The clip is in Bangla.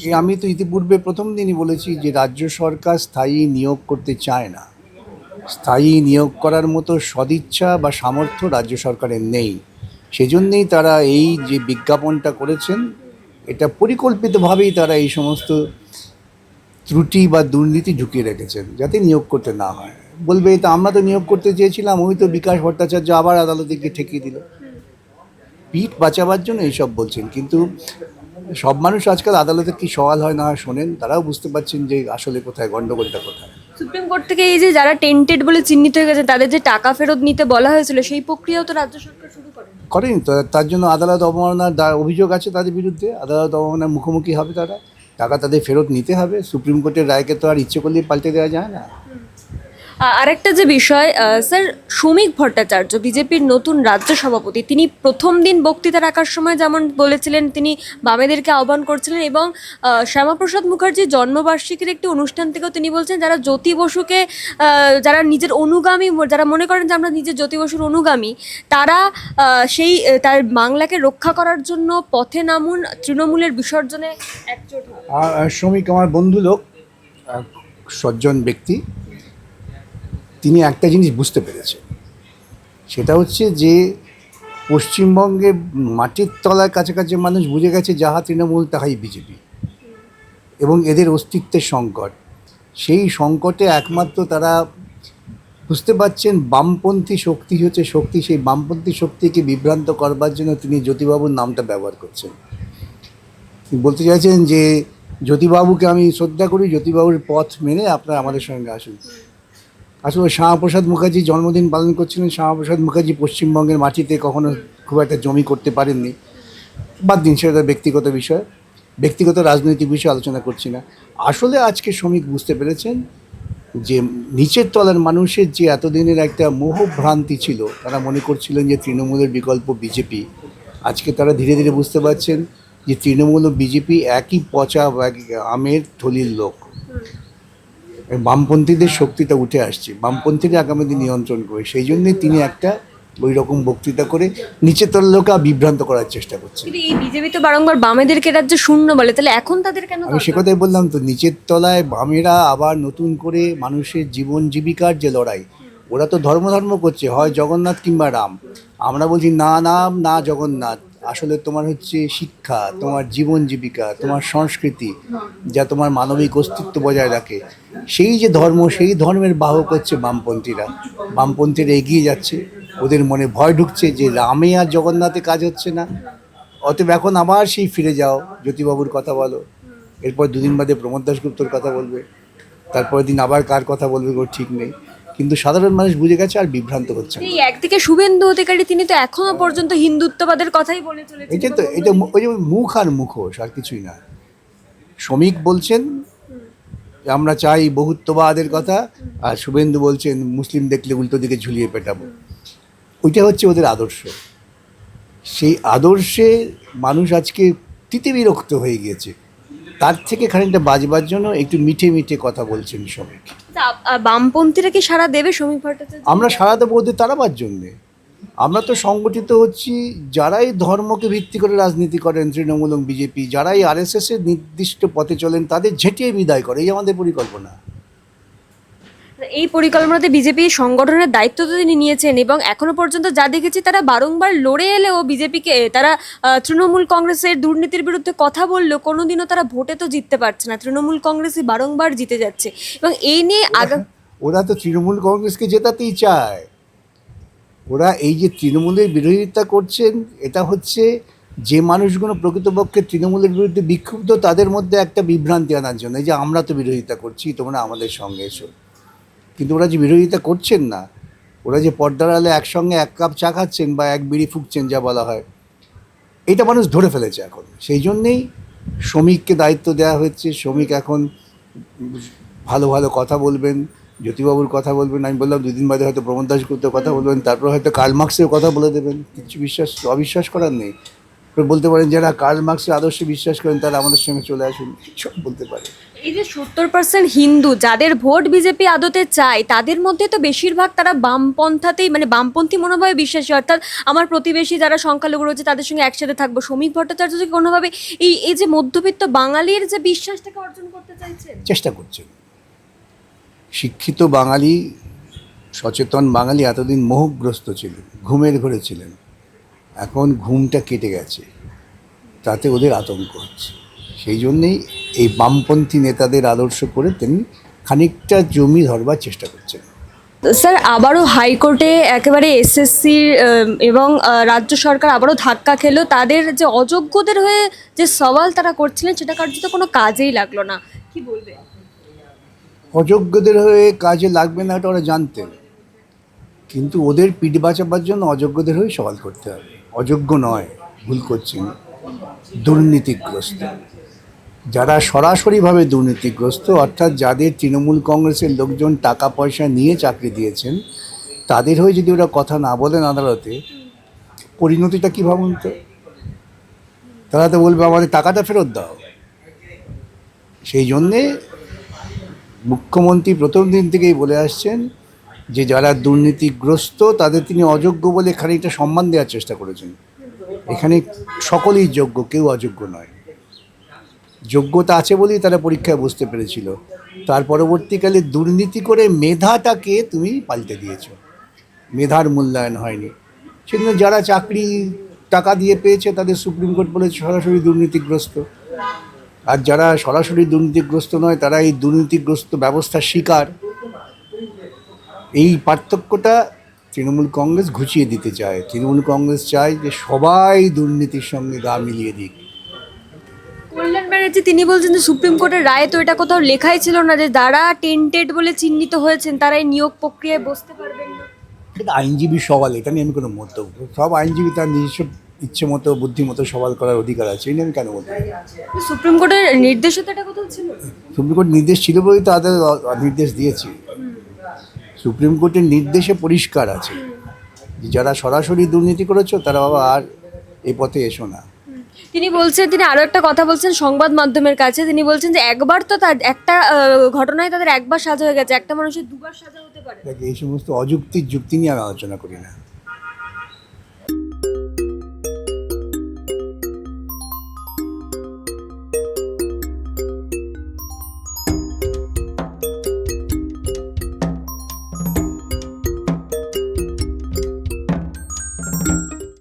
আমি তো ইতিপূর্বে প্রথম দিনই বলেছি যে রাজ্য সরকার স্থায়ী নিয়োগ করতে চায় না। স্থায়ী নিয়োগ করার মতো সদিচ্ছা বা সামর্থ্য রাজ্য সরকারের নেই। সেজন্যেই তারা এই যে বিজ্ঞাপনটা করেছেন, এটা পরিকল্পিতভাবেই তারা এই সমস্ত ত্রুটি বা দুর্নীতি ঢুকিয়ে রেখেছেন, যাতে নিয়োগ করতে না হয়। বলবে, তো আমরা তো নিয়োগ করতে চেয়েছিলাম, ওই তো বিকাশ ভট্টাচার্য আবার আদালতে গিয়ে ঠেকিয়ে দিল। পিঠ বাঁচাবার জন্য এইসব বলছেন, কিন্তু সব মানুষ আজকাল আদালতে কি সওয়াল হয় না শোনেন তারাও বুঝতে পারছেন যে আসলে কোথায় গন্ডগোলটা কোথায়। সুপ্রিম কোর্ট থেকে এই যে যারা টেন্টেড বলে চিহ্নিত হয়ে গেছে তাদের যে টাকা ফেরত নিতে বলা হয়েছিল সেই প্রক্রিয়াও তো রাজ্য সরকার শুরু করে করেনি তো তার জন্য আদালত অবমাননার অভিযোগ আছে তাদের বিরুদ্ধে আদালত অবমাননার মুখোমুখি হবে তারা। টাকা তাদের ফেরত নিতে হবে সুপ্রিম কোর্টের রায়কে তো আর ইচ্ছে করলেই পাল্টে দেওয়া যায় না। আরেকটা যে বিষয় স্যার শ্রমিক ভট্টাচার্য, বিজেপির নতুন রাজ্য সভাপতি, তিনি প্রথম দিন বক্তৃতা রাখার সময় যেমন বলেছিলেন, তিনি বামেদেরকে আহ্বান করছিলেন এবং শ্যামাপ্রসাদ মুখার্জির জন্মবার্ষিকীর একটি অনুষ্ঠান থেকেও তিনি বলছেন, যারা জ্যোতি বসুকে যারা নিজের অনুগামী, যারা মনে করেন যে আমরা নিজের জ্যোতি বসুর অনুগামী, তারা সেই তার বাংলাকে রক্ষা করার জন্য পথে নামুন, তৃণমূলের বিসর্জনে শ্রমিক আমার বন্ধু লোক সজ্জন ব্যক্তি। তিনি একটা জিনিস বুঝতে পেরেছেন। সেটা হচ্ছে যে, পশ্চিমবঙ্গে মাটির তলার কাছাকাছি মানুষ বুঝে গেছে যাহা তৃণমূল, তাহাই বিজেপি। এবং এদের অস্তিত্বের সংকট। সেই সংকটে একমাত্র তারা বুঝতে পারছেন বামপন্থী শক্তি হচ্ছে শক্তি। সেই বামপন্থী শক্তিকে বিভ্রান্ত করবার জন্য তিনি জ্যোতিবাবুর নামটা ব্যবহার করছেন। তিনি বলতে চাইছেন যে, জ্যোতিবাবুকে আমি শ্রদ্ধা করি, জ্যোতিবাবুর পথ মেনে আপনারা আমাদের সঙ্গে আসুন। আসলে শ্যামাপ্রসাদ মুখার্জি জন্মদিন পালন করছিলেন। শ্যামাপ্রসাদ মুখার্জি পশ্চিমবঙ্গের মাটিতে কখনো খুব একটা জমি করতে পারেননি। বাদ দিন, সেটা ব্যক্তিগত বিষয়। ব্যক্তিগত রাজনৈতিক বিষয়ে আলোচনা করছি না। আসলে আজকে শ্রমিক বুঝতে পেরেছেন যে নিচের তলার মানুষের যে এতদিনের একটা মোহভ্রান্তি ছিল, তারা মনে করছিলেন যে তৃণমূলের বিকল্প বিজেপি। আজকে তারা ধীরে ধীরে বুঝতে পারছেন যে তৃণমূল ও বিজেপি একই পচা আমের থলির লোক। বামপন্থীদের শক্তিটা উঠে আসছে। বামপন্থীরা আগামী দিন নিয়ন্ত্রণ করে সেই জন্যই তিনি একটা ওই রকম বক্তৃতা করে নিচের তলার লোকে বিভ্রান্ত করার চেষ্টা করছে এই বিজেপি তো বারংবার বামেদেরকে রাজ্যে শূন্য বলে। তাহলে এখন তাদের কেন আমি সে কথাই বললাম তো নিচের তলায় বামেরা আবার নতুন করে মানুষের জীবন জীবিকার যে লড়াই ওরা তো ধর্ম ধর্ম করছে হয় জগন্নাথ কিংবা রাম। আমরা বলছি না নাম না জগন্নাথ। আসলে তোমার হচ্ছে শিক্ষা, তোমার জীবন জীবিকা, তোমার সংস্কৃতি যা তোমার মানবিক অস্তিত্ব বজায় রাখে, সেই যে ধর্ম, সেই ধর্মের বাহক হচ্ছে বামপন্থীরা। বামপন্থীরা এগিয়ে যাচ্ছে, ওদের মনে ভয় ঢুকছে যে রামে আর জগন্নাথে কাজ হচ্ছে না। অতএব এখন আবার সেই ফিরে যাও, জ্যোতিবাবুর কথা বলো। এরপর দুদিন বাদে প্রমোদ দাসগুপ্তর কথা বলবে। তারপরের দিন আবার কার কথা বলবে ঠিক নেই। কিন্তু সাধারণ মানুষ বুঝে গেছে আর বিভ্রান্ত হচ্ছে না। এই একদিকে শুভেন্দু অধিকারী তিনি তো এখনও পর্যন্ত হিন্দুত্ববাদের কথাই বলে চলেছেন। এটা তো এটা মু- ওই যে মুখ আর মুখোশ আর কিছুই না। শ্রমিক বলছেন যে আমরা চাই বহুত্ববাদের কথা আর শুভেন্দু বলছেন মুসলিম দেখলে উল্টো দিকে ঝুলিয়ে পেটাবো। ওইটা হচ্ছে ওদের আদর্শ। সেই আদর্শে মানুষ আজকে তিতে বিরক্ত হয়ে গিয়েছে। তার থেকে খানিকটা বাজবার জন্য একটু মিঠে মিঠে কথা বলছেন সবাইকে বামপন্থীরা কি সারা দেবে শ্রমিক ভট্টাচার্য আমরা সারা দেবো ওদের তাড়াবার জন্যে। আমরা তো সংগঠিত হচ্ছি যারাই ধর্মকে ভিত্তি করে রাজনীতি করেন তৃণমূল এবং বিজেপি যারাই আরএসএসের নির্দিষ্ট পথে চলেন তাদের ঝেঁটিয়ে বিদায় করে এই আমাদের পরিকল্পনা। এই পরিকল্পনাতে বিজেপি সংগঠনের দায়িত্ব তো তিনি নিয়েছেন এবং এখনও পর্যন্ত যা দেখেছি তারা বারংবার লড়ে এলেও বিজেপিকে তারা তৃণমূল কংগ্রেসের দুর্নীতির বিরুদ্ধে কথা বললেও কোনোদিনও তারা ভোটে তো জিততে পারছে না। তৃণমূল কংগ্রেসই বারংবার জিতে যাচ্ছে এবং এই নিয়ে আগা ওরা তো তৃণমূল কংগ্রেসকে জেতাতেই চায়। ওরা এই যে তৃণমূলের বিরোধিতা করছেন এটা হচ্ছে যে মানুষগুলো প্রকৃতপক্ষে তৃণমূলের বিরুদ্ধে বিক্ষুব্ধ তাদের মধ্যে একটা বিভ্রান্তি আনার জন্য। এই যে আমরা তো বিরোধিতা করছি তোমরা আমাদের সঙ্গে এসো। কিন্তু ওরা যে বিরোধিতা করছেন না, ওরা যে পর্দার আলে একসঙ্গে এক কাপ চা খাচ্ছেন বা এক বিড়ি ফুঁকছেন যা বলা হয়, এটা মানুষ ধরে ফেলেছে এখন। সেই জন্যেই শ্রমিককে দায়িত্ব দেওয়া হচ্ছে শ্রমিক এখন ভালো ভালো কথা বলবেন, জ্যোতিবাবুর কথা বলবেন, আমি বললাম দুদিন বাদে হয়তো প্রমোদ দাসগুপ্তের কথা বলবেন, তারপর হয়তো কার্ল মার্ক্সের কথা বলে দেবেন। কিছু বিশ্বাস, অবিশ্বাস করার নেই। বলতে পারেন, যারা কার্ল মার্ক্সের আদর্শে বিশ্বাস করেন, তারা আমাদের সঙ্গে চলে আসুন। সব বলতে পারে। এই যে সত্তর পার্সেন্ট হিন্দু, যাদের ভোট বিজেপি আদতে চায়, তাদের মধ্যে তো বেশিরভাগ তারা বামপন্থাতেই মানে বামপন্থী মনোভাবে বিশ্বাসী। অর্থাৎ আমার প্রতিবেশী যারা সংখ্যালঘু রয়েছে, তাদের সঙ্গে একসাথে থাকব। শ্রমিক ভট্টাচার্য যে কোনোভাবে এই এই যে মধ্যবিত্ত বাঙালির যে বিশ্বাসটাকে অর্জন করতে চাইছেন? চেষ্টা করছেন শিক্ষিত বাঙালি, সচেতন বাঙালি এতদিন মোহগ্রস্ত ছিলেন, ঘুমের ঘরে ছিলেন। এখন ঘুমটা কেটে গেছে। তাতে ওদের আতঙ্ক হচ্ছে। সেই জন্যেই এই বামপন্থী নেতাদের আদর্শ করে তিনি খানিকটা জমি ধরবার চেষ্টা করছেন। স্যার আবারও হাইকোর্টে একেবারে এসএসসি এবং রাজ্য সরকার আবারও ধাক্কা খেলো। তাদের যে অযোগ্যদের হয়ে যে সওয়াল তারা করছিলেন সেটা কার্যত কোনো কাজেই লাগল না। কি বলবে? অযোগ্যদের হয়ে কাজে লাগবে না এটা ওরা জানতেন। কিন্তু ওদের পিঠ বাঁচাবার জন্য অযোগ্যদের হয়ে সওয়াল করতে হবে। অযোগ্য নয় ভুল করছেন দুর্নীতিগ্রস্ত। যারা সরাসরিভাবে দুর্নীতিগ্রস্ত, অর্থাৎ যাদের তৃণমূল কংগ্রেসের লোকজন টাকা পয়সা নিয়ে চাকরি দিয়েছেন, তাদের হয়ে যদি ওরা কথা না বলেন আদালতে, পরিণতিটা কী ভাবুন তো? তারা তো বলবে, আমাদের টাকাটা ফেরত দাও। সেই জন্যে মুখ্যমন্ত্রী প্রথম দিন থেকেই বলে আসছেন যে, যারা দুর্নীতিগ্রস্ত, তাদের তিনি অযোগ্য বলে খানিকটা সম্মান দেওয়ার চেষ্টা করেছেন। এখানে সকলেই যোগ্য, কেউ অযোগ্য নয়। যোগ্যতা আছে বলেই তারা পরীক্ষায় বুঝতে পেরেছিল। তার পরবর্তীকালে দুর্নীতি করে মেধাটাকে তুমি পাল্টে দিয়েছ। মেধার মূল্যায়ন হয়নি। সেজন্য যারা চাকরি টাকা দিয়ে পেয়েছে তাদের সুপ্রিম কোর্ট বলেছে সরাসরি দুর্নীতিগ্রস্ত। আর যারা সরাসরি দুর্নীতিগ্রস্ত নয়, তারা এই দুর্নীতিগ্রস্ত ব্যবস্থার শিকার। এই পার্থক্যটা তৃণমূল কংগ্রেস ঘুচিয়ে দিতে চায়। তৃণমূল কংগ্রেস চায় যে সবাই দুর্নীতির সঙ্গে গা মিলিয়ে দিক। কল্যাণ তিনি বলছেন যে সুপ্রিম কোর্টের রায়ে তো এটা কোথাও লেখাই ছিল না যে যারা টেন্টেড বলে চিহ্নিত হয়েছেন তারা এই নিয়োগ প্রক্রিয়ায় বসতে পারবেন না। এটা আইনজীবী সওয়াল এটা নিয়ে আমি কোনো মন্তব্য সব আইনজীবী তার নিজস্ব ইচ্ছে মতো বুদ্ধি মতো সওয়াল করার অধিকার আছে এই নিয়ে আমি কেন বলব? সুপ্রিম কোর্টের নির্দেশও তো এটা কোথাও ছিল? সুপ্রিম কোর্ট নির্দেশ ছিল বলেই তো তাদের নির্দেশ দিয়েছি। সুপ্রিম কোর্টের নির্দেশে পরিষ্কার আছে যে যারা সরাসরি দুর্নীতি করেছ তারা বাবা আর এ পথে এসো না। তিনি বলছেন, তিনি আরও একটা কথা বলছেন সংবাদ মাধ্যমের কাছে। তিনি বলছেন যে একবার তো তার একটা ঘটনায় তাদের একবার সাজা হয়ে গেছে। একটা মানুষের দুবার সাজা হতে পারে। এই সমস্ত অযুক্তির যুক্তি নিয়ে আমি আলোচনা করি না।